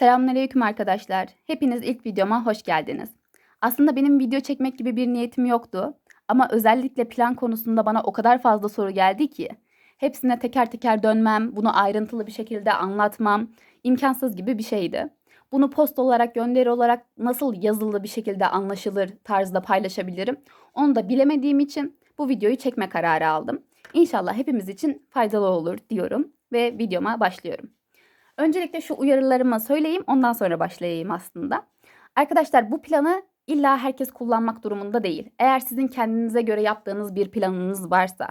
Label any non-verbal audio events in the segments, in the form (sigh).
Selamünaleyküm arkadaşlar. Hepiniz ilk videoma hoş geldiniz. Aslında benim video çekmek gibi bir niyetim yoktu. Ama özellikle plan konusunda bana o kadar fazla soru geldi ki. Hepsine teker teker dönmem, bunu ayrıntılı bir şekilde anlatmam imkansız gibi bir şeydi. Bunu post olarak, gönderi olarak nasıl yazılı bir şekilde anlaşılır tarzda paylaşabilirim. Onu da bilemediğim için bu videoyu çekme kararı aldım. İnşallah hepimiz için faydalı olur diyorum ve videoma başlıyorum. Öncelikle şu uyarılarımı söyleyeyim ondan sonra başlayayım aslında. Arkadaşlar bu planı illa herkes kullanmak durumunda değil. Eğer sizin kendinize göre yaptığınız bir planınız varsa,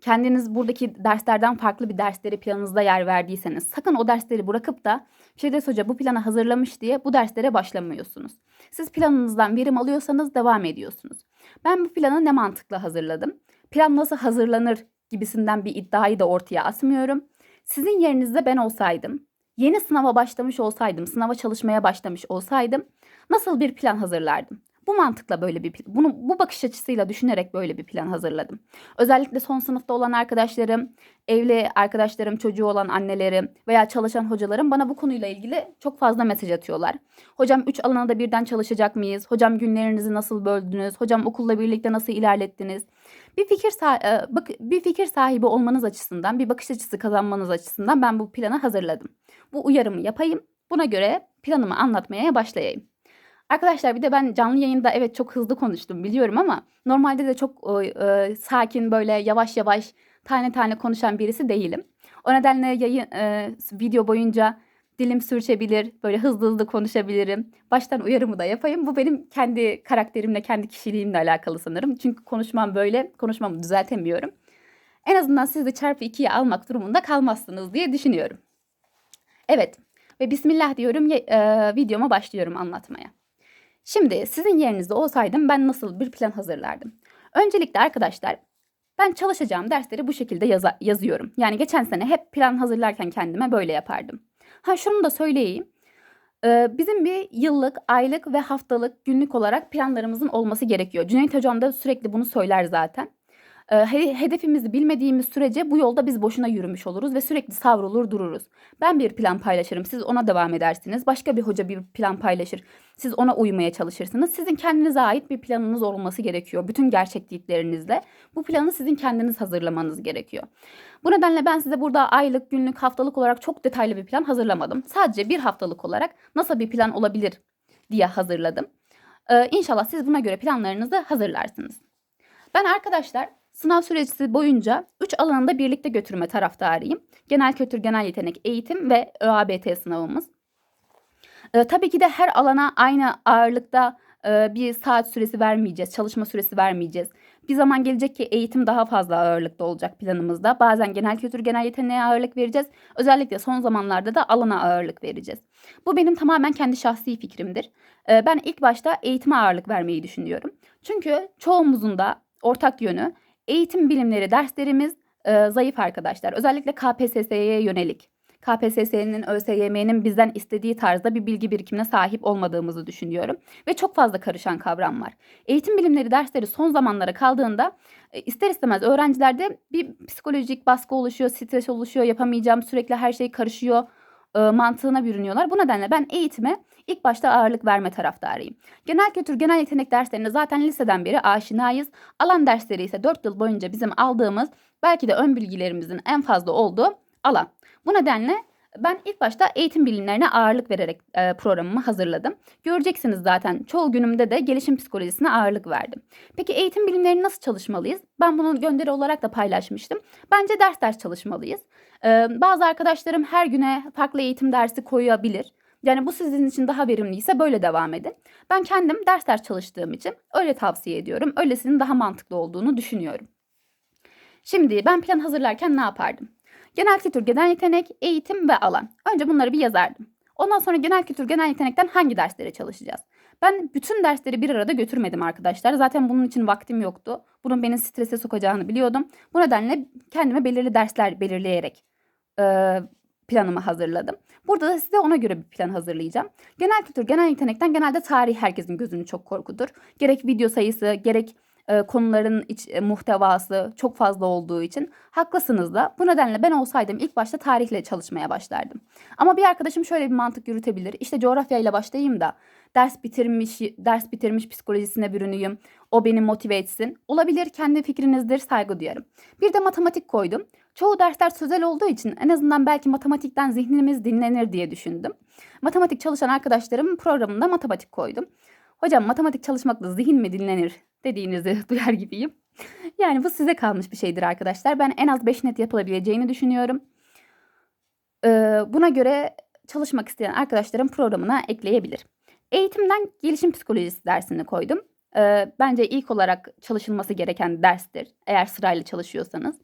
kendiniz buradaki derslerden farklı bir dersleri planınızda yer verdiyseniz sakın o dersleri bırakıp da Firdevs Hoca bu planı hazırlamış diye bu derslere başlamıyorsunuz. Siz planınızdan verim alıyorsanız devam ediyorsunuz. Ben bu planı ne mantıkla hazırladım? Plan nasıl hazırlanır gibisinden bir iddiayı da ortaya asmıyorum. Sizin yerinizde ben olsaydım yeni sınava başlamış olsaydım, sınava çalışmaya başlamış olsaydım nasıl bir plan hazırlardım? Bu mantıkla böyle bir bunu bu bakış açısıyla düşünerek böyle bir plan hazırladım. Özellikle son sınıfta olan arkadaşlarım, evli arkadaşlarım, çocuğu olan annelerim veya çalışan hocalarım bana bu konuyla ilgili çok fazla mesaj atıyorlar. Hocam 3 alanda birden çalışacak mıyız? Hocam günlerinizi nasıl böldünüz? Hocam okulla birlikte nasıl ilerlettiniz? Bir fikir bir fikir sahibi olmanız açısından, bir bakış açısı kazanmanız açısından ben bu planı hazırladım. Bu uyarımı yapayım. Buna göre planımı anlatmaya başlayayım. Arkadaşlar bir de ben canlı yayında evet çok hızlı konuştum biliyorum ama normalde de çok e, sakin böyle yavaş yavaş tane tane konuşan birisi değilim. O nedenle yayın e, video boyunca dilim sürçebilir, böyle hızlı hızlı konuşabilirim. Baştan uyarımı da yapayım. Bu benim kendi karakterimle, kendi kişiliğimle alakalı sanırım. Çünkü konuşmam böyle, konuşmamı düzeltemiyorum. En azından siz de çarpı 2'ye almak durumunda kalmazsınız diye düşünüyorum. Evet ve Bismillah diyorum e, videoma başlıyorum anlatmaya. Şimdi sizin yerinizde olsaydım ben nasıl bir plan hazırlardım? Öncelikle arkadaşlar ben çalışacağım dersleri bu şekilde yaza- yazıyorum. Yani geçen sene hep plan hazırlarken kendime böyle yapardım. Ha şunu da söyleyeyim. Ee, bizim bir yıllık, aylık ve haftalık, günlük olarak planlarımızın olması gerekiyor. Cüneyt Hocam da sürekli bunu söyler zaten. Ee, hedefimizi bilmediğimiz sürece bu yolda biz boşuna yürümüş oluruz ve sürekli savrulur dururuz. Ben bir plan paylaşırım, siz ona devam edersiniz. Başka bir hoca bir plan paylaşır, siz ona uymaya çalışırsınız. Sizin kendinize ait bir planınız olması gerekiyor. Bütün gerçekliklerinizle bu planı sizin kendiniz hazırlamanız gerekiyor. Bu nedenle ben size burada aylık, günlük, haftalık olarak çok detaylı bir plan hazırlamadım. Sadece bir haftalık olarak nasıl bir plan olabilir diye hazırladım. Ee, inşallah siz buna göre planlarınızı hazırlarsınız. Ben arkadaşlar Sınav süresi boyunca 3 alanında birlikte götürme taraftarıyım. Genel kültür, genel yetenek, eğitim ve ÖABT sınavımız. Ee, tabii ki de her alana aynı ağırlıkta e, bir saat süresi vermeyeceğiz, çalışma süresi vermeyeceğiz. Bir zaman gelecek ki eğitim daha fazla ağırlıkta olacak planımızda. Bazen genel kültür, genel yeteneğe ağırlık vereceğiz. Özellikle son zamanlarda da alana ağırlık vereceğiz. Bu benim tamamen kendi şahsi fikrimdir. Ee, ben ilk başta eğitime ağırlık vermeyi düşünüyorum. Çünkü çoğumuzun da ortak yönü Eğitim bilimleri derslerimiz e, zayıf arkadaşlar. Özellikle KPSS'ye yönelik. KPSS'nin, ÖSYM'nin bizden istediği tarzda bir bilgi birikimine sahip olmadığımızı düşünüyorum. Ve çok fazla karışan kavram var. Eğitim bilimleri dersleri son zamanlara kaldığında e, ister istemez öğrencilerde bir psikolojik baskı oluşuyor, stres oluşuyor, yapamayacağım, sürekli her şey karışıyor mantığına bürünüyorlar. Bu nedenle ben eğitime ilk başta ağırlık verme taraftarıyım. Genel kültür, genel yetenek derslerine zaten liseden beri aşinayız. Alan dersleri ise 4 yıl boyunca bizim aldığımız belki de ön bilgilerimizin en fazla olduğu alan. Bu nedenle ben ilk başta eğitim bilimlerine ağırlık vererek e, programımı hazırladım. Göreceksiniz zaten çoğu günümde de gelişim psikolojisine ağırlık verdim. Peki eğitim bilimlerini nasıl çalışmalıyız? Ben bunu gönderi olarak da paylaşmıştım. Bence ders ders çalışmalıyız. E, bazı arkadaşlarım her güne farklı eğitim dersi koyabilir. Yani bu sizin için daha verimliyse böyle devam edin. Ben kendim ders ders çalıştığım için öyle tavsiye ediyorum. Öylesinin daha mantıklı olduğunu düşünüyorum. Şimdi ben plan hazırlarken ne yapardım? Genel kültür, genel yetenek, eğitim ve alan. Önce bunları bir yazardım. Ondan sonra genel kültür, genel yetenekten hangi derslere çalışacağız? Ben bütün dersleri bir arada götürmedim arkadaşlar. Zaten bunun için vaktim yoktu. Bunun beni strese sokacağını biliyordum. Bu nedenle kendime belirli dersler belirleyerek e, planımı hazırladım. Burada da size ona göre bir plan hazırlayacağım. Genel kültür, genel yetenekten genelde tarih herkesin gözünü çok korkudur. Gerek video sayısı, gerek e, konuların iç e, muhtevası çok fazla olduğu için haklısınız da. Bu nedenle ben olsaydım ilk başta tarihle çalışmaya başlardım. Ama bir arkadaşım şöyle bir mantık yürütebilir. İşte coğrafyayla başlayayım da ders bitirmiş ders bitirmiş psikolojisine bürüneyim. O beni motive etsin. Olabilir kendi fikrinizdir saygı duyarım. Bir de matematik koydum. Çoğu dersler sözel olduğu için en azından belki matematikten zihnimiz dinlenir diye düşündüm. Matematik çalışan arkadaşlarımın programında matematik koydum. Hocam matematik çalışmakla zihin mi dinlenir dediğinizi (laughs) duyar gibiyim. Yani bu size kalmış bir şeydir arkadaşlar. Ben en az 5 net yapılabileceğini düşünüyorum. Ee, buna göre çalışmak isteyen arkadaşlarım programına ekleyebilir. Eğitimden gelişim psikolojisi dersini koydum. Ee, bence ilk olarak çalışılması gereken derstir eğer sırayla çalışıyorsanız.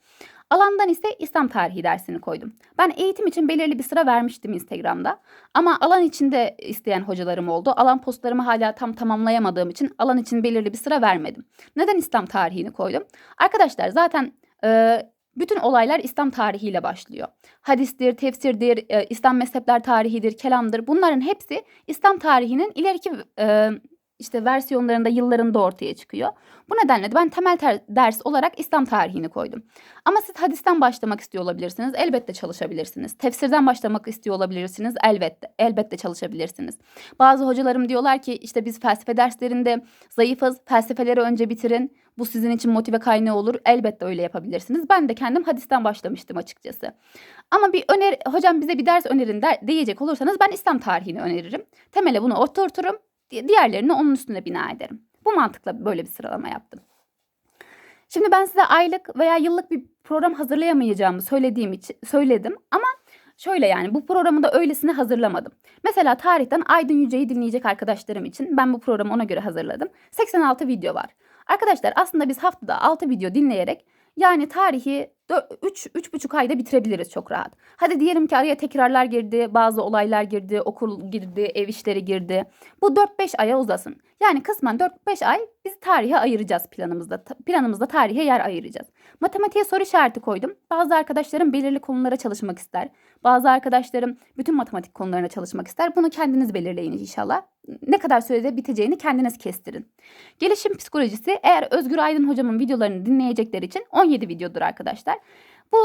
Alandan ise İslam tarihi dersini koydum. Ben eğitim için belirli bir sıra vermiştim Instagram'da. Ama alan içinde isteyen hocalarım oldu. Alan postlarımı hala tam tamamlayamadığım için alan için belirli bir sıra vermedim. Neden İslam tarihini koydum? Arkadaşlar zaten e, bütün olaylar İslam tarihiyle başlıyor. Hadistir, tefsirdir, e, İslam mezhepler tarihidir, kelamdır. Bunların hepsi İslam tarihinin ileriki e, işte versiyonlarında yıllarında ortaya çıkıyor. Bu nedenle de ben temel ders olarak İslam tarihini koydum. Ama siz hadisten başlamak istiyor olabilirsiniz. Elbette çalışabilirsiniz. Tefsirden başlamak istiyor olabilirsiniz. Elbette elbette çalışabilirsiniz. Bazı hocalarım diyorlar ki işte biz felsefe derslerinde zayıfız. Felsefeleri önce bitirin. Bu sizin için motive kaynağı olur. Elbette öyle yapabilirsiniz. Ben de kendim hadisten başlamıştım açıkçası. Ama bir öner hocam bize bir ders önerin der, diyecek olursanız ben İslam tarihini öneririm. Temele bunu oturturum. Diğerlerini onun üstüne bina ederim. Bu mantıkla böyle bir sıralama yaptım. Şimdi ben size aylık veya yıllık bir program hazırlayamayacağımı söylediğim için söyledim ama şöyle yani bu programı da öylesine hazırlamadım. Mesela tarihten Aydın Yüce'yi dinleyecek arkadaşlarım için ben bu programı ona göre hazırladım. 86 video var. Arkadaşlar aslında biz haftada 6 video dinleyerek yani tarihi 3 3,5 ayda bitirebiliriz çok rahat. Hadi diyelim ki araya tekrarlar girdi, bazı olaylar girdi, okul girdi, ev işleri girdi. Bu 4-5 aya uzasın. Yani kısmen 4-5 ay biz tarihe ayıracağız planımızda. Planımızda tarihe yer ayıracağız. Matematiğe soru işareti koydum. Bazı arkadaşlarım belirli konulara çalışmak ister. Bazı arkadaşlarım bütün matematik konularına çalışmak ister. Bunu kendiniz belirleyin inşallah. Ne kadar sürede biteceğini kendiniz kestirin. Gelişim psikolojisi eğer Özgür Aydın hocamın videolarını dinleyecekler için 17 videodur arkadaşlar. Bu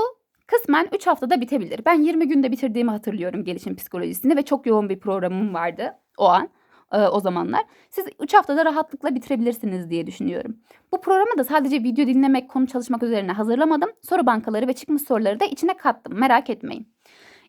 kısmen 3 haftada bitebilir. Ben 20 günde bitirdiğimi hatırlıyorum gelişim psikolojisini ve çok yoğun bir programım vardı o an e, o zamanlar. Siz 3 haftada rahatlıkla bitirebilirsiniz diye düşünüyorum. Bu programı da sadece video dinlemek, konu çalışmak üzerine hazırlamadım. Soru bankaları ve çıkmış soruları da içine kattım. Merak etmeyin.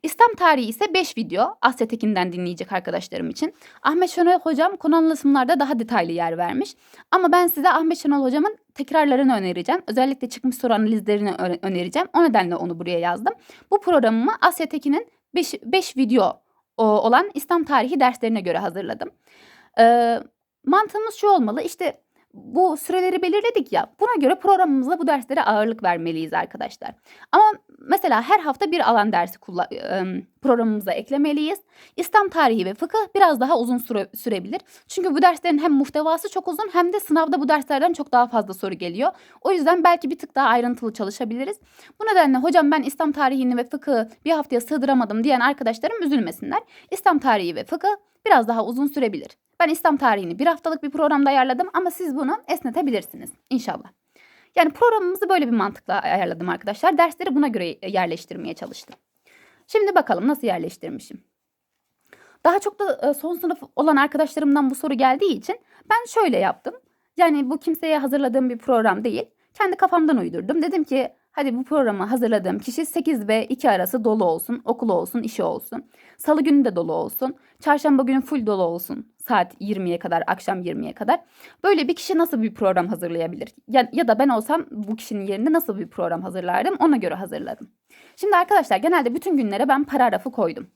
İslam tarihi ise 5 video Asya Tekin'den dinleyecek arkadaşlarım için. Ahmet Şenol hocam konu anlatımlarda daha detaylı yer vermiş. Ama ben size Ahmet Şenol hocamın tekrarlarını önereceğim. Özellikle çıkmış soru analizlerini önereceğim. O nedenle onu buraya yazdım. Bu programımı Asya Tekin'in 5 video olan İslam tarihi derslerine göre hazırladım. Mantığımız şu olmalı işte bu süreleri belirledik ya. Buna göre programımızda bu derslere ağırlık vermeliyiz arkadaşlar. Ama mesela her hafta bir alan dersi programımıza eklemeliyiz. İslam tarihi ve fıkıh biraz daha uzun süre, sürebilir. Çünkü bu derslerin hem muhtevası çok uzun hem de sınavda bu derslerden çok daha fazla soru geliyor. O yüzden belki bir tık daha ayrıntılı çalışabiliriz. Bu nedenle hocam ben İslam tarihini ve fıkıhı bir haftaya sığdıramadım diyen arkadaşlarım üzülmesinler. İslam tarihi ve fıkıh biraz daha uzun sürebilir. Ben İslam tarihini bir haftalık bir programda ayarladım ama siz bunu esnetebilirsiniz inşallah. Yani programımızı böyle bir mantıkla ayarladım arkadaşlar. Dersleri buna göre yerleştirmeye çalıştım. Şimdi bakalım nasıl yerleştirmişim. Daha çok da e, son sınıf olan arkadaşlarımdan bu soru geldiği için ben şöyle yaptım. Yani bu kimseye hazırladığım bir program değil. Kendi kafamdan uydurdum. Dedim ki Hadi bu programı hazırladığım kişi 8 ve 2 arası dolu olsun, okulu olsun, işi olsun. Salı günü de dolu olsun. Çarşamba günü full dolu olsun. Saat 20'ye kadar, akşam 20'ye kadar. Böyle bir kişi nasıl bir program hazırlayabilir? Ya, ya da ben olsam bu kişinin yerine nasıl bir program hazırlardım? Ona göre hazırladım. Şimdi arkadaşlar genelde bütün günlere ben paragrafı koydum.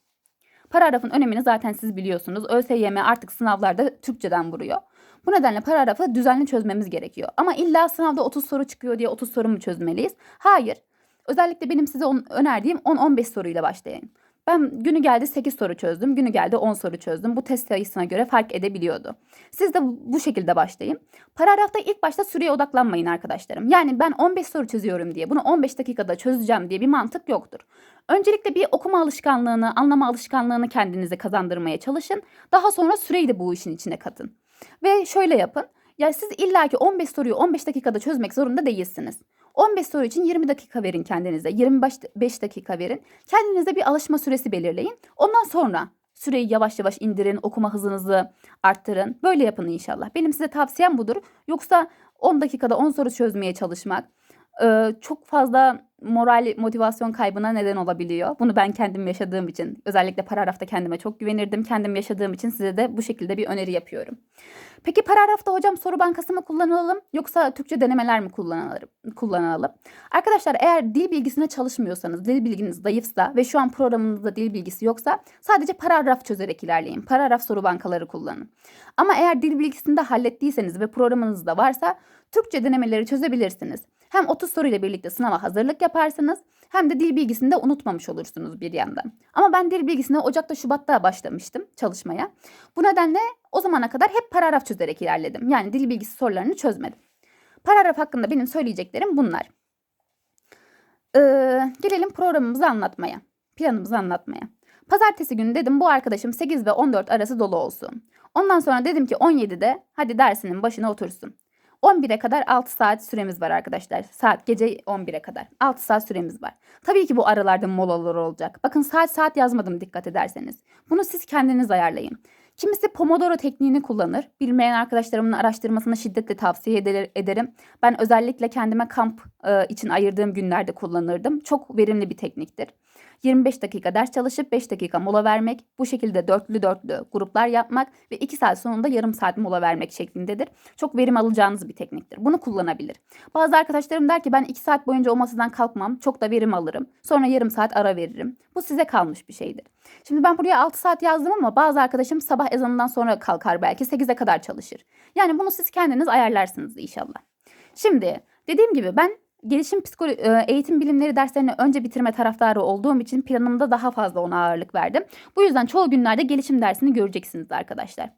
Paragrafın önemini zaten siz biliyorsunuz. ÖSYM artık sınavlarda Türkçeden vuruyor. Bu nedenle paragrafı düzenli çözmemiz gerekiyor. Ama illa sınavda 30 soru çıkıyor diye 30 soru mu çözmeliyiz? Hayır. Özellikle benim size on, önerdiğim 10-15 soruyla başlayın. Ben günü geldi 8 soru çözdüm, günü geldi 10 soru çözdüm. Bu test sayısına göre fark edebiliyordu. Siz de bu şekilde başlayın. Paragrafta ilk başta süreye odaklanmayın arkadaşlarım. Yani ben 15 soru çözüyorum diye, bunu 15 dakikada çözeceğim diye bir mantık yoktur. Öncelikle bir okuma alışkanlığını, anlama alışkanlığını kendinize kazandırmaya çalışın. Daha sonra süreyi de bu işin içine katın. Ve şöyle yapın. Ya siz illaki 15 soruyu 15 dakikada çözmek zorunda değilsiniz. 15 soru için 20 dakika verin kendinize. 25 dakika verin. Kendinize bir alışma süresi belirleyin. Ondan sonra süreyi yavaş yavaş indirin, okuma hızınızı arttırın. Böyle yapın inşallah. Benim size tavsiyem budur. Yoksa 10 dakikada 10 soru çözmeye çalışmak e, çok fazla moral motivasyon kaybına neden olabiliyor. Bunu ben kendim yaşadığım için özellikle paragrafta kendime çok güvenirdim. Kendim yaşadığım için size de bu şekilde bir öneri yapıyorum. Peki paragrafta hocam soru bankası mı kullanalım yoksa Türkçe denemeler mi kullanalım? kullanalım? Arkadaşlar eğer dil bilgisine çalışmıyorsanız, dil bilginiz zayıfsa ve şu an programınızda dil bilgisi yoksa sadece paragraf çözerek ilerleyin. Paragraf soru bankaları kullanın. Ama eğer dil bilgisinde hallettiyseniz ve programınızda varsa Türkçe denemeleri çözebilirsiniz. Hem 30 soruyla birlikte sınava hazırlık yaparsınız hem de dil bilgisini de unutmamış olursunuz bir yandan. Ama ben dil bilgisine Ocak'ta Şubat'ta başlamıştım çalışmaya. Bu nedenle o zamana kadar hep paragraf çözerek ilerledim. Yani dil bilgisi sorularını çözmedim. Paragraf hakkında benim söyleyeceklerim bunlar. Ee, gelelim programımızı anlatmaya. Planımızı anlatmaya. Pazartesi günü dedim bu arkadaşım 8 ve 14 arası dolu olsun. Ondan sonra dedim ki 17'de hadi dersinin başına otursun. 11'e kadar 6 saat süremiz var arkadaşlar. Saat gece 11'e kadar. 6 saat süremiz var. Tabii ki bu aralarda molalar olacak. Bakın saat saat yazmadım dikkat ederseniz. Bunu siz kendiniz ayarlayın. Kimisi Pomodoro tekniğini kullanır. Bilmeyen arkadaşlarımın araştırmasını şiddetle tavsiye ederim. Ben özellikle kendime kamp e, için ayırdığım günlerde kullanırdım. Çok verimli bir tekniktir. 25 dakika ders çalışıp 5 dakika mola vermek, bu şekilde dörtlü dörtlü gruplar yapmak ve 2 saat sonunda yarım saat mola vermek şeklindedir. Çok verim alacağınız bir tekniktir. Bunu kullanabilir. Bazı arkadaşlarım der ki ben 2 saat boyunca o masadan kalkmam, çok da verim alırım. Sonra yarım saat ara veririm. Bu size kalmış bir şeydir. Şimdi ben buraya 6 saat yazdım ama bazı arkadaşım sabah ezanından sonra kalkar belki 8'e kadar çalışır. Yani bunu siz kendiniz ayarlarsınız inşallah. Şimdi dediğim gibi ben gelişim psikolo e, eğitim bilimleri derslerini önce bitirme taraftarı olduğum için planımda daha fazla ona ağırlık verdim. Bu yüzden çoğu günlerde gelişim dersini göreceksiniz arkadaşlar.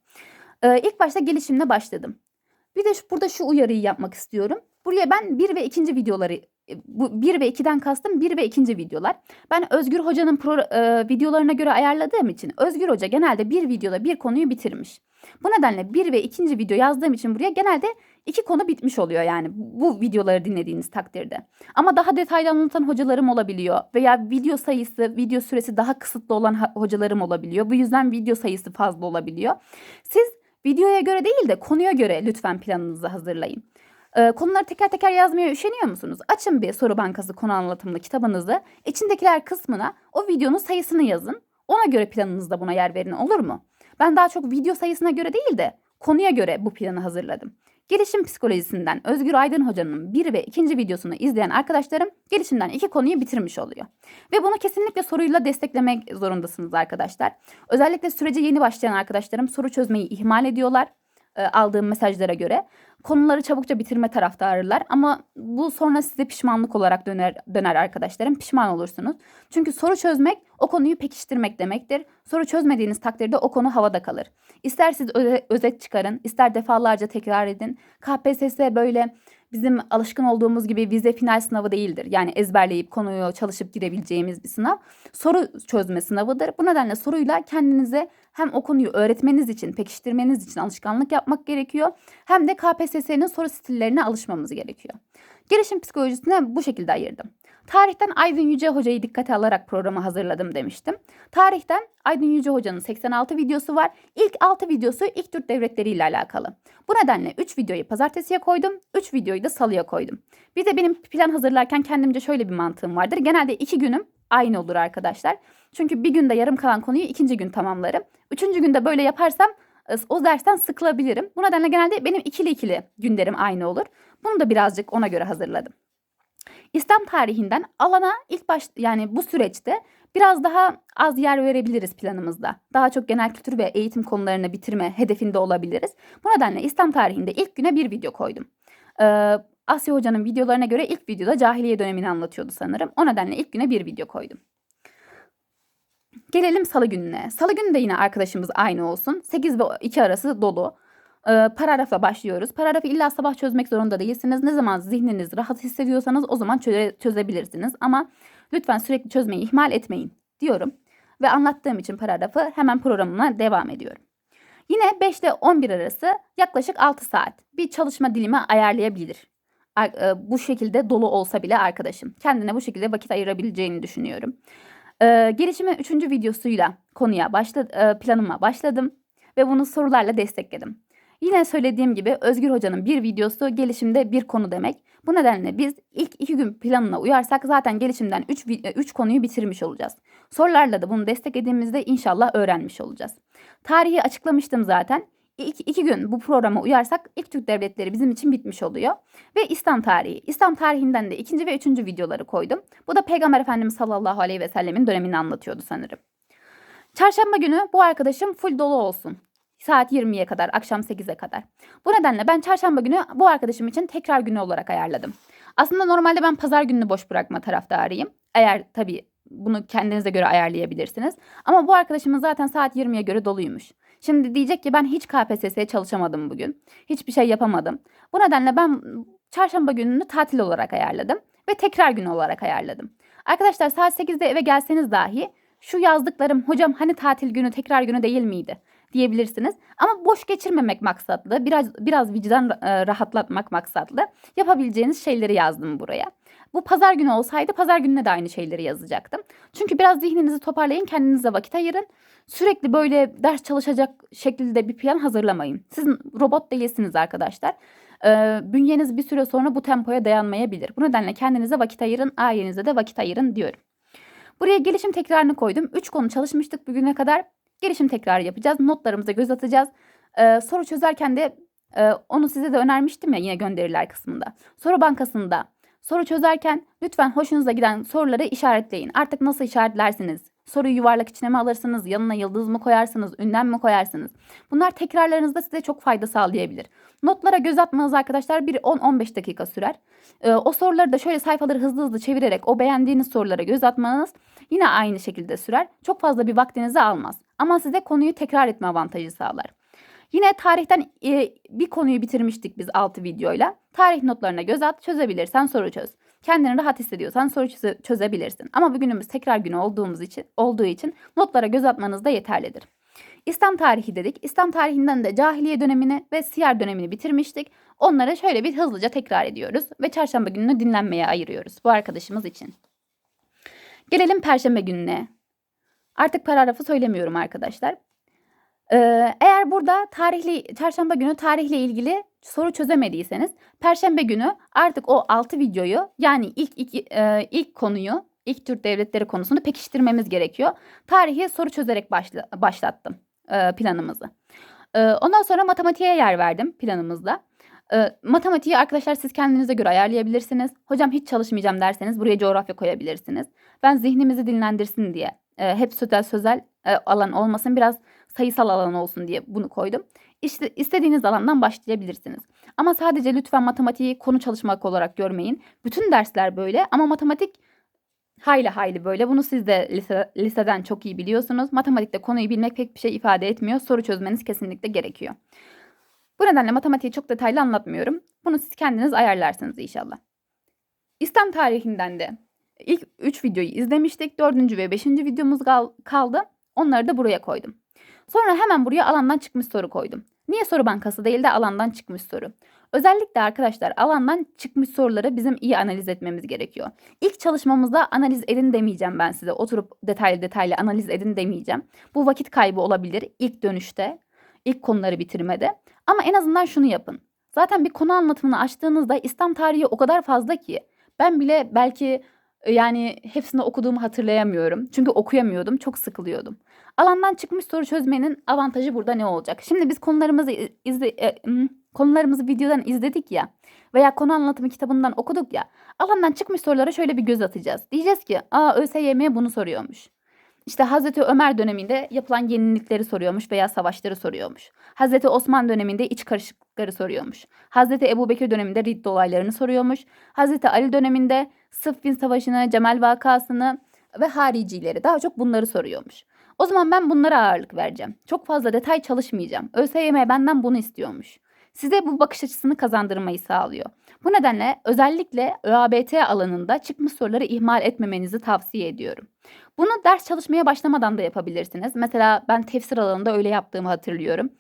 Ee, ilk başta gelişimle başladım. Bir de şu, burada şu uyarıyı yapmak istiyorum. Buraya ben bir ve ikinci videoları bu 1 ve 2'den kastım 1 ve ikinci videolar. Ben Özgür Hoca'nın pro, e, videolarına göre ayarladığım için Özgür Hoca genelde bir videoda bir konuyu bitirmiş. Bu nedenle bir ve ikinci video yazdığım için buraya genelde iki konu bitmiş oluyor yani bu videoları dinlediğiniz takdirde. Ama daha detaylı anlatan hocalarım olabiliyor veya video sayısı, video süresi daha kısıtlı olan hocalarım olabiliyor. Bu yüzden video sayısı fazla olabiliyor. Siz videoya göre değil de konuya göre lütfen planınızı hazırlayın. Ee, konuları teker teker yazmaya üşeniyor musunuz? Açın bir soru bankası konu anlatımlı kitabınızı. İçindekiler kısmına o videonun sayısını yazın. Ona göre planınızda buna yer verin olur mu? Ben daha çok video sayısına göre değil de konuya göre bu planı hazırladım. Gelişim psikolojisinden Özgür Aydın Hoca'nın bir ve ikinci videosunu izleyen arkadaşlarım gelişimden iki konuyu bitirmiş oluyor. Ve bunu kesinlikle soruyla desteklemek zorundasınız arkadaşlar. Özellikle sürece yeni başlayan arkadaşlarım soru çözmeyi ihmal ediyorlar e, aldığım mesajlara göre konuları çabukça bitirme taraftarılar ama bu sonra size pişmanlık olarak döner, döner arkadaşlarım. Pişman olursunuz. Çünkü soru çözmek o konuyu pekiştirmek demektir. Soru çözmediğiniz takdirde o konu havada kalır. İster siz özet çıkarın, ister defalarca tekrar edin. KPSS böyle bizim alışkın olduğumuz gibi vize final sınavı değildir. Yani ezberleyip konuyu çalışıp girebileceğimiz bir sınav. Soru çözme sınavıdır. Bu nedenle soruyla kendinize hem o konuyu öğretmeniz için, pekiştirmeniz için alışkanlık yapmak gerekiyor. Hem de KPSS'nin soru stillerine alışmamız gerekiyor. Gelişim psikolojisine bu şekilde ayırdım. Tarihten Aydın Yüce Hoca'yı dikkate alarak programı hazırladım demiştim. Tarihten Aydın Yüce Hoca'nın 86 videosu var. İlk 6 videosu ilk Türk devletleri ile alakalı. Bu nedenle 3 videoyu pazartesiye koydum, 3 videoyu da salıya koydum. Bir de benim plan hazırlarken kendimce şöyle bir mantığım vardır. Genelde 2 günüm aynı olur arkadaşlar. Çünkü bir günde yarım kalan konuyu ikinci gün tamamlarım. Üçüncü günde böyle yaparsam e, o dersten sıkılabilirim. Bu nedenle genelde benim ikili ikili günlerim aynı olur. Bunu da birazcık ona göre hazırladım. İslam tarihinden alana ilk baş yani bu süreçte biraz daha az yer verebiliriz planımızda. Daha çok genel kültür ve eğitim konularını bitirme hedefinde olabiliriz. Bu nedenle İslam tarihinde ilk güne bir video koydum. Ee, Asya Hoca'nın videolarına göre ilk videoda cahiliye dönemini anlatıyordu sanırım. O nedenle ilk güne bir video koydum. Gelelim salı gününe. Salı günü de yine arkadaşımız aynı olsun. 8 ve 2 arası dolu. Ee, paragrafla başlıyoruz. Paragrafı illa sabah çözmek zorunda değilsiniz. Ne zaman zihniniz rahat hissediyorsanız o zaman çöze, çözebilirsiniz. Ama lütfen sürekli çözmeyi ihmal etmeyin diyorum. Ve anlattığım için paragrafı hemen programına devam ediyorum. Yine 5 ile 11 arası yaklaşık 6 saat bir çalışma dilimi ayarlayabilir. Ar- e, Bu şekilde dolu olsa bile arkadaşım. Kendine bu şekilde vakit ayırabileceğini düşünüyorum. Ee, gelişimin 3. videosuyla konuya başla, e, planıma başladım ve bunu sorularla destekledim. Yine söylediğim gibi Özgür Hoca'nın bir videosu gelişimde bir konu demek. Bu nedenle biz ilk iki gün planına uyarsak zaten gelişimden 3 3 konuyu bitirmiş olacağız. Sorularla da bunu desteklediğimizde inşallah öğrenmiş olacağız. Tarihi açıklamıştım zaten. İki, iki gün bu programa uyarsak ilk Türk devletleri bizim için bitmiş oluyor. Ve İslam tarihi. İslam tarihinden de ikinci ve üçüncü videoları koydum. Bu da Peygamber Efendimiz sallallahu aleyhi ve sellemin dönemini anlatıyordu sanırım. Çarşamba günü bu arkadaşım full dolu olsun. Saat 20'ye kadar, akşam 8'e kadar. Bu nedenle ben çarşamba günü bu arkadaşım için tekrar günü olarak ayarladım. Aslında normalde ben pazar gününü boş bırakma taraftarıyım. Eğer tabii bunu kendinize göre ayarlayabilirsiniz. Ama bu arkadaşımın zaten saat 20'ye göre doluymuş. Şimdi diyecek ki ben hiç KPSS'ye çalışamadım bugün. Hiçbir şey yapamadım. Bu nedenle ben çarşamba gününü tatil olarak ayarladım ve tekrar günü olarak ayarladım. Arkadaşlar saat 8'de eve gelseniz dahi şu yazdıklarım hocam hani tatil günü tekrar günü değil miydi diyebilirsiniz. Ama boş geçirmemek maksatlı, biraz biraz vicdan e, rahatlatmak maksatlı yapabileceğiniz şeyleri yazdım buraya. Bu pazar günü olsaydı pazar gününe de aynı şeyleri yazacaktım. Çünkü biraz zihninizi toparlayın, kendinize vakit ayırın. Sürekli böyle ders çalışacak şekilde bir plan hazırlamayın. Siz robot değilsiniz arkadaşlar. Ee, bünyeniz bir süre sonra bu tempoya dayanmayabilir. Bu nedenle kendinize vakit ayırın, ailenize de vakit ayırın diyorum. Buraya gelişim tekrarını koydum. 3 konu çalışmıştık bugüne kadar. Gelişim tekrarı yapacağız. Notlarımıza göz atacağız. Ee, soru çözerken de e, onu size de önermiştim ya yine gönderiler kısmında. Soru bankasında soru çözerken lütfen hoşunuza giden soruları işaretleyin. Artık nasıl işaretlersiniz? Soruyu yuvarlak içine mi alırsınız? Yanına yıldız mı koyarsınız? Ünlem mi koyarsınız? Bunlar tekrarlarınızda size çok fayda sağlayabilir. Notlara göz atmanız arkadaşlar bir 10-15 dakika sürer. Ee, o soruları da şöyle sayfaları hızlı hızlı çevirerek o beğendiğiniz sorulara göz atmanız yine aynı şekilde sürer. Çok fazla bir vaktinizi almaz. Ama size konuyu tekrar etme avantajı sağlar. Yine tarihten e, bir konuyu bitirmiştik biz 6 videoyla. Tarih notlarına göz at, çözebilirsen soru çöz. Kendini rahat hissediyorsan soru çöze, çözebilirsin. Ama bugünümüz tekrar günü olduğumuz için olduğu için notlara göz atmanız da yeterlidir. İslam tarihi dedik. İslam tarihinden de cahiliye dönemini ve siyer dönemini bitirmiştik. Onları şöyle bir hızlıca tekrar ediyoruz ve çarşamba gününü dinlenmeye ayırıyoruz bu arkadaşımız için. Gelelim perşembe gününe. Artık paragrafı söylemiyorum arkadaşlar. Ee, eğer burada tarihli çarşamba günü tarihle ilgili soru çözemediyseniz perşembe günü artık o 6 videoyu yani ilk iki, e, ilk konuyu ilk Türk devletleri konusunu pekiştirmemiz gerekiyor. Tarihi soru çözerek başla, başlattım e, planımızı. E, ondan sonra matematiğe yer verdim planımızda. E, matematiği arkadaşlar siz kendinize göre ayarlayabilirsiniz. Hocam hiç çalışmayacağım derseniz buraya coğrafya koyabilirsiniz. Ben zihnimizi dinlendirsin diye e, hep sözel sözel e, alan olmasın biraz sayısal alan olsun diye bunu koydum. İşte istediğiniz alandan başlayabilirsiniz. Ama sadece lütfen matematiği konu çalışmak olarak görmeyin. Bütün dersler böyle ama matematik hayli hayli böyle. Bunu siz de lise, liseden çok iyi biliyorsunuz. Matematikte konuyu bilmek pek bir şey ifade etmiyor. Soru çözmeniz kesinlikle gerekiyor. Bu nedenle matematiği çok detaylı anlatmıyorum. Bunu siz kendiniz ayarlarsınız inşallah. İslam tarihinden de ilk 3 videoyu izlemiştik. 4. ve 5. videomuz kaldı. Onları da buraya koydum. Sonra hemen buraya alandan çıkmış soru koydum. Niye soru bankası değil de alandan çıkmış soru? Özellikle arkadaşlar alandan çıkmış soruları bizim iyi analiz etmemiz gerekiyor. İlk çalışmamızda analiz edin demeyeceğim ben size. Oturup detaylı detaylı analiz edin demeyeceğim. Bu vakit kaybı olabilir ilk dönüşte, ilk konuları bitirmede. Ama en azından şunu yapın. Zaten bir konu anlatımını açtığınızda İslam tarihi o kadar fazla ki ben bile belki yani hepsini okuduğumu hatırlayamıyorum. Çünkü okuyamıyordum, çok sıkılıyordum. Alandan çıkmış soru çözmenin avantajı burada ne olacak? Şimdi biz konularımızı izle, e, konularımızı videodan izledik ya veya konu anlatımı kitabından okuduk ya. Alandan çıkmış sorulara şöyle bir göz atacağız. Diyeceğiz ki, "Aa ÖSYM bunu soruyormuş." İşte Hazreti Ömer döneminde yapılan yenilikleri soruyormuş veya savaşları soruyormuş. Hazreti Osman döneminde iç karışıklıkları soruyormuş. Hazreti Ebu Bekir döneminde Ridd olaylarını soruyormuş. Hazreti Ali döneminde Sıffin Savaşı'nı, Cemal vakasını ve haricileri daha çok bunları soruyormuş. O zaman ben bunlara ağırlık vereceğim. Çok fazla detay çalışmayacağım. ÖSYM benden bunu istiyormuş. Size bu bakış açısını kazandırmayı sağlıyor. Bu nedenle özellikle ÖABT alanında çıkmış soruları ihmal etmemenizi tavsiye ediyorum. Bunu ders çalışmaya başlamadan da yapabilirsiniz. Mesela ben tefsir alanında öyle yaptığımı hatırlıyorum.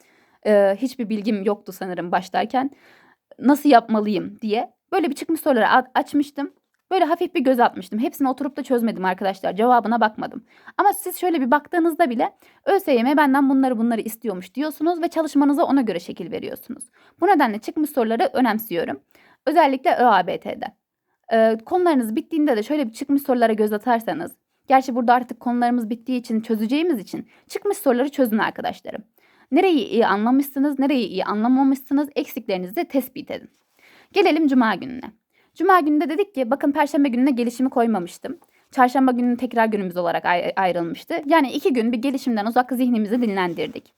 Eee, hiçbir bilgim yoktu sanırım başlarken. Nasıl yapmalıyım diye böyle bir çıkmış soruları açmıştım. Böyle hafif bir göz atmıştım. Hepsini oturup da çözmedim arkadaşlar. Cevabına bakmadım. Ama siz şöyle bir baktığınızda bile ÖSYM benden bunları bunları istiyormuş diyorsunuz ve çalışmanıza ona göre şekil veriyorsunuz. Bu nedenle çıkmış soruları önemsiyorum. Özellikle ÖABT'de. Ee, konularınız bittiğinde de şöyle bir çıkmış sorulara göz atarsanız, gerçi burada artık konularımız bittiği için çözeceğimiz için çıkmış soruları çözün arkadaşlarım. Nereyi iyi anlamışsınız, nereyi iyi anlamamışsınız, eksiklerinizi tespit edin. Gelelim Cuma gününe. Cuma gününde dedik ki bakın Perşembe gününe gelişimi koymamıştım. Çarşamba gününü tekrar günümüz olarak ay- ayrılmıştı. Yani iki gün bir gelişimden uzak zihnimizi dinlendirdik.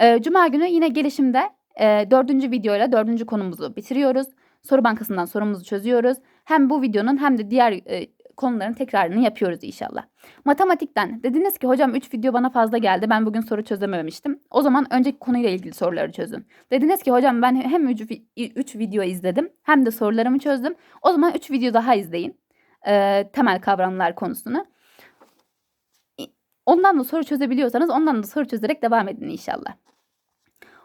Ee, Cuma günü yine gelişimde e, dördüncü videoyla dördüncü konumuzu bitiriyoruz. Soru bankasından sorumuzu çözüyoruz. Hem bu videonun hem de diğer e, konuların tekrarını yapıyoruz inşallah. Matematikten dediniz ki hocam 3 video bana fazla geldi. Ben bugün soru çözememiştim. O zaman önceki konuyla ilgili soruları çözün. Dediniz ki hocam ben hem 3 video izledim hem de sorularımı çözdüm. O zaman 3 video daha izleyin. Ee, temel kavramlar konusunu. Ondan da soru çözebiliyorsanız ondan da soru çözerek devam edin inşallah.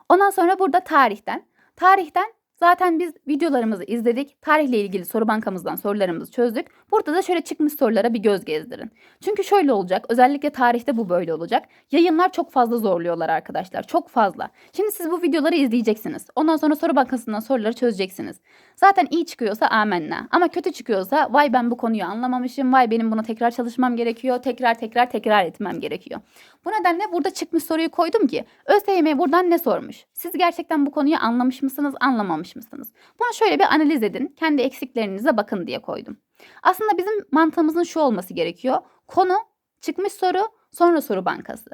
Ondan sonra burada tarihten. Tarihten Zaten biz videolarımızı izledik. Tarihle ilgili soru bankamızdan sorularımızı çözdük. Burada da şöyle çıkmış sorulara bir göz gezdirin. Çünkü şöyle olacak. Özellikle tarihte bu böyle olacak. Yayınlar çok fazla zorluyorlar arkadaşlar. Çok fazla. Şimdi siz bu videoları izleyeceksiniz. Ondan sonra soru bankasından soruları çözeceksiniz. Zaten iyi çıkıyorsa amenna. Ama kötü çıkıyorsa vay ben bu konuyu anlamamışım. Vay benim buna tekrar çalışmam gerekiyor. Tekrar tekrar tekrar etmem gerekiyor. Bu nedenle burada çıkmış soruyu koydum ki ÖSYM buradan ne sormuş? Siz gerçekten bu konuyu anlamış mısınız, anlamamış mısınız? Bunu şöyle bir analiz edin. Kendi eksiklerinize bakın diye koydum. Aslında bizim mantığımızın şu olması gerekiyor. Konu, çıkmış soru, sonra soru bankası.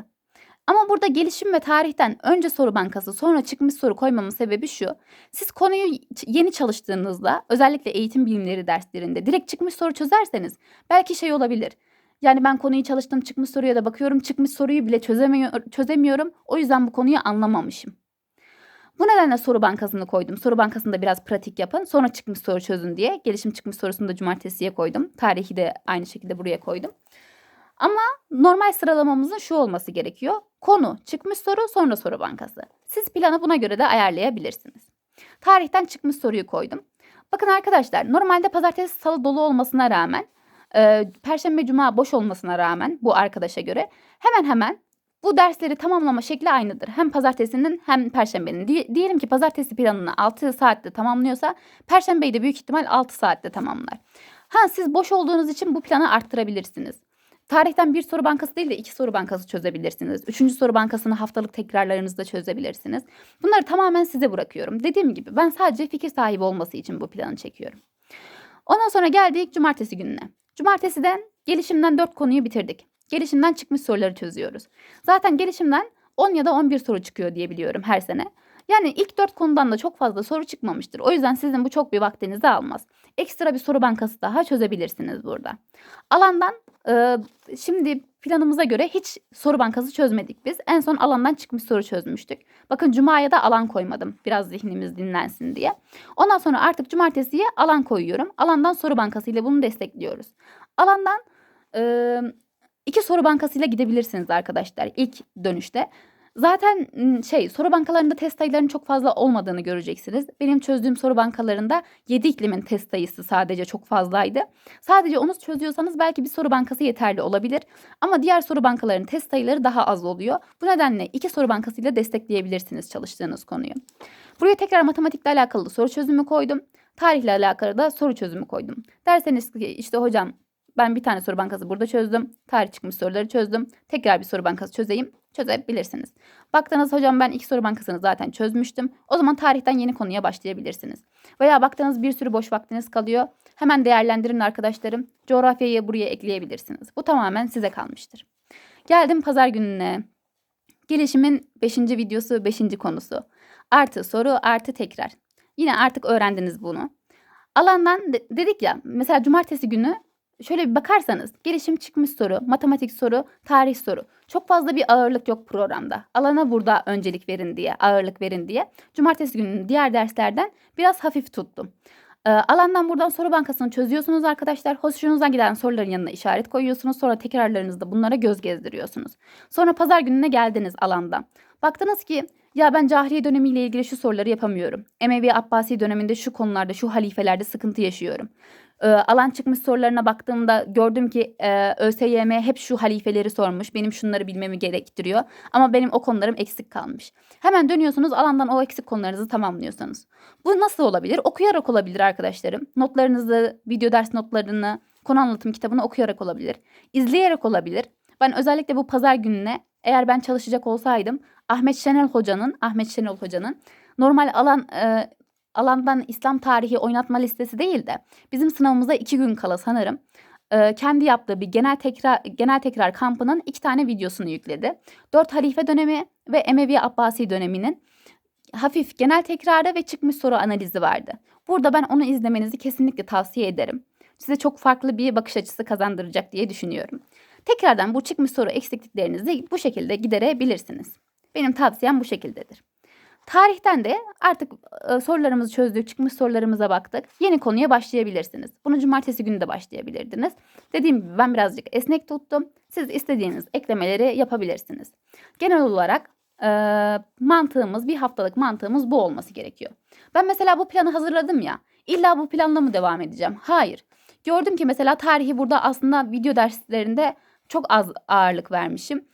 Ama burada gelişim ve tarihten önce soru bankası sonra çıkmış soru koymamın sebebi şu. Siz konuyu yeni çalıştığınızda özellikle eğitim bilimleri derslerinde direkt çıkmış soru çözerseniz belki şey olabilir. Yani ben konuyu çalıştım çıkmış soruya da bakıyorum çıkmış soruyu bile çözemiyor, çözemiyorum. O yüzden bu konuyu anlamamışım. Bu nedenle soru bankasını koydum. Soru bankasında biraz pratik yapın. Sonra çıkmış soru çözün diye. Gelişim çıkmış sorusunu da cumartesiye koydum. Tarihi de aynı şekilde buraya koydum. Ama normal sıralamamızın şu olması gerekiyor. Konu, çıkmış soru, sonra soru bankası. Siz planı buna göre de ayarlayabilirsiniz. Tarihten çıkmış soruyu koydum. Bakın arkadaşlar normalde pazartesi salı dolu olmasına rağmen e, Perşembe Cuma boş olmasına rağmen bu arkadaşa göre hemen hemen bu dersleri tamamlama şekli aynıdır. Hem pazartesinin hem perşembenin. Di- diyelim ki pazartesi planını 6 saatte tamamlıyorsa perşembeyi de büyük ihtimal 6 saatte tamamlar. Ha siz boş olduğunuz için bu planı arttırabilirsiniz. Tarihten bir soru bankası değil de iki soru bankası çözebilirsiniz. Üçüncü soru bankasını haftalık tekrarlarınızda çözebilirsiniz. Bunları tamamen size bırakıyorum. Dediğim gibi ben sadece fikir sahibi olması için bu planı çekiyorum. Ondan sonra geldik cumartesi gününe. Cumartesiden gelişimden 4 konuyu bitirdik. Gelişimden çıkmış soruları çözüyoruz. Zaten gelişimden 10 ya da 11 soru çıkıyor diye biliyorum her sene. Yani ilk 4 konudan da çok fazla soru çıkmamıştır. O yüzden sizin bu çok bir vaktinizi almaz. Ekstra bir soru bankası daha çözebilirsiniz burada. Alandan e, şimdi planımıza göre hiç soru bankası çözmedik biz. En son alandan çıkmış soru çözmüştük. Bakın cumaya da alan koymadım. Biraz zihnimiz dinlensin diye. Ondan sonra artık cumartesiye alan koyuyorum. Alandan soru bankası ile bunu destekliyoruz. Alandan e, iki soru bankasıyla gidebilirsiniz arkadaşlar ilk dönüşte. Zaten şey soru bankalarında test sayılarının çok fazla olmadığını göreceksiniz. Benim çözdüğüm soru bankalarında 7 iklimin test sayısı sadece çok fazlaydı. Sadece onu çözüyorsanız belki bir soru bankası yeterli olabilir. Ama diğer soru bankalarının test sayıları daha az oluyor. Bu nedenle iki soru bankasıyla destekleyebilirsiniz çalıştığınız konuyu. Buraya tekrar matematikle alakalı soru çözümü koydum. Tarihle alakalı da soru çözümü koydum. Derseniz ki işte hocam ben bir tane soru bankası burada çözdüm. Tarih çıkmış soruları çözdüm. Tekrar bir soru bankası çözeyim. Çözebilirsiniz. Baktınız hocam ben iki soru bankasını zaten çözmüştüm. O zaman tarihten yeni konuya başlayabilirsiniz. Veya baktığınız bir sürü boş vaktiniz kalıyor. Hemen değerlendirin arkadaşlarım. Coğrafyayı buraya ekleyebilirsiniz. Bu tamamen size kalmıştır. Geldim pazar gününe. Gelişimin 5. videosu 5. konusu. Artı soru artı tekrar. Yine artık öğrendiniz bunu. Alandan de- dedik ya mesela cumartesi günü şöyle bir bakarsanız gelişim çıkmış soru, matematik soru, tarih soru. Çok fazla bir ağırlık yok programda. Alana burada öncelik verin diye, ağırlık verin diye. Cumartesi gününün diğer derslerden biraz hafif tuttum. Ee, alandan buradan soru bankasını çözüyorsunuz arkadaşlar. Hoşunuza giden soruların yanına işaret koyuyorsunuz. Sonra tekrarlarınızda bunlara göz gezdiriyorsunuz. Sonra pazar gününe geldiniz alandan. Baktınız ki Ya ben cahiliye dönemiyle ilgili şu soruları yapamıyorum. Emevi Abbasi döneminde şu konularda, şu halifelerde sıkıntı yaşıyorum. Ee, alan çıkmış sorularına baktığımda gördüm ki e, ÖSYM hep şu halifeleri sormuş. Benim şunları bilmemi gerektiriyor. Ama benim o konularım eksik kalmış. Hemen dönüyorsunuz alandan o eksik konularınızı tamamlıyorsanız. Bu nasıl olabilir? Okuyarak olabilir arkadaşlarım. Notlarınızı, video ders notlarını, konu anlatım kitabını okuyarak olabilir. İzleyerek olabilir. Ben özellikle bu pazar gününe eğer ben çalışacak olsaydım Ahmet Şenel Hoca'nın, Ahmet Şenol Hoca'nın normal alan e, alandan İslam tarihi oynatma listesi değil de bizim sınavımıza iki gün kala sanırım e, kendi yaptığı bir genel tekrar genel tekrar kampının iki tane videosunu yükledi. Dört halife dönemi ve Emevi Abbasi döneminin hafif genel tekrarı ve çıkmış soru analizi vardı. Burada ben onu izlemenizi kesinlikle tavsiye ederim. Size çok farklı bir bakış açısı kazandıracak diye düşünüyorum. Tekrardan bu çıkmış soru eksikliklerinizi bu şekilde giderebilirsiniz. Benim tavsiyem bu şekildedir. Tarihten de artık e, sorularımızı çözdük, çıkmış sorularımıza baktık. Yeni konuya başlayabilirsiniz. Bunu cumartesi günü de başlayabilirdiniz. Dediğim gibi ben birazcık esnek tuttum. Siz istediğiniz eklemeleri yapabilirsiniz. Genel olarak e, mantığımız, bir haftalık mantığımız bu olması gerekiyor. Ben mesela bu planı hazırladım ya. İlla bu planla mı devam edeceğim? Hayır. Gördüm ki mesela tarihi burada aslında video derslerinde çok az ağırlık vermişim.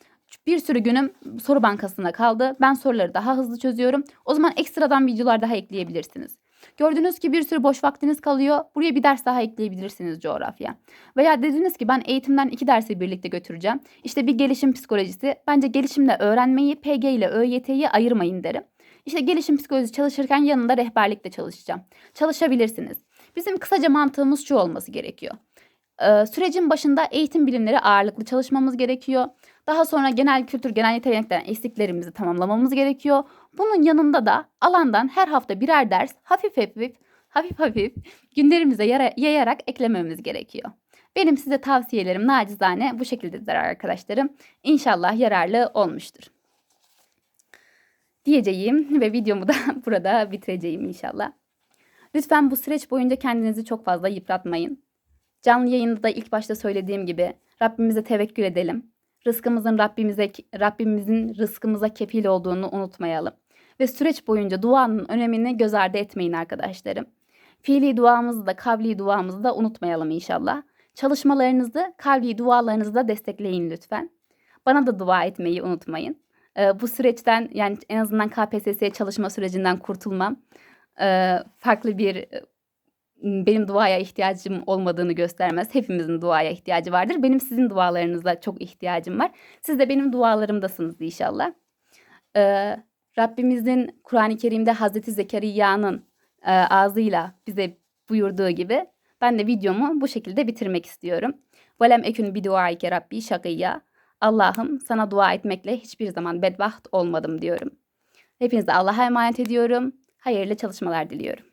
Bir sürü günüm soru bankasına kaldı. Ben soruları daha hızlı çözüyorum. O zaman ekstradan videolar daha ekleyebilirsiniz. Gördünüz ki bir sürü boş vaktiniz kalıyor. Buraya bir ders daha ekleyebilirsiniz coğrafya. Veya dediniz ki ben eğitimden iki dersi birlikte götüreceğim. İşte bir gelişim psikolojisi. Bence gelişimle öğrenmeyi, PG ile ÖYT'yi ayırmayın derim. İşte gelişim psikolojisi çalışırken yanında rehberlikle çalışacağım. Çalışabilirsiniz. Bizim kısaca mantığımız şu olması gerekiyor. Ee, sürecin başında eğitim bilimleri ağırlıklı çalışmamız gerekiyor. Daha sonra genel kültür, genel yeteneklerden eksiklerimizi tamamlamamız gerekiyor. Bunun yanında da alandan her hafta birer ders hafif hafif, hafif hafif günlerimize yayarak eklememiz gerekiyor. Benim size tavsiyelerim nacizane bu şekildedir arkadaşlarım. İnşallah yararlı olmuştur. Diyeceğim ve videomu da (laughs) burada bitireceğim inşallah. Lütfen bu süreç boyunca kendinizi çok fazla yıpratmayın. Canlı yayında da ilk başta söylediğim gibi Rabbimize tevekkül edelim. Rızkımızın Rabbimize Rabbimizin rızkımıza kefil olduğunu unutmayalım. Ve süreç boyunca duanın önemini göz ardı etmeyin arkadaşlarım. Fiili duamızı da kavli duamızı da unutmayalım inşallah. Çalışmalarınızı, kavli dualarınızı da destekleyin lütfen. Bana da dua etmeyi unutmayın. Ee, bu süreçten yani en azından KPSS çalışma sürecinden kurtulmam e, farklı bir benim duaya ihtiyacım olmadığını göstermez. Hepimizin duaya ihtiyacı vardır. Benim sizin dualarınıza çok ihtiyacım var. Siz de benim dualarımdasınız inşallah. Ee, Rabbimizin Kur'an-ı Kerim'de Hazreti Zekeriya'nın e, ağzıyla bize buyurduğu gibi ben de videomu bu şekilde bitirmek istiyorum. Velem ekün bi duaike Rabbi şakiyya. Allah'ım sana dua etmekle hiçbir zaman bedbaht olmadım diyorum. Hepinize Allah'a emanet ediyorum. Hayırlı çalışmalar diliyorum.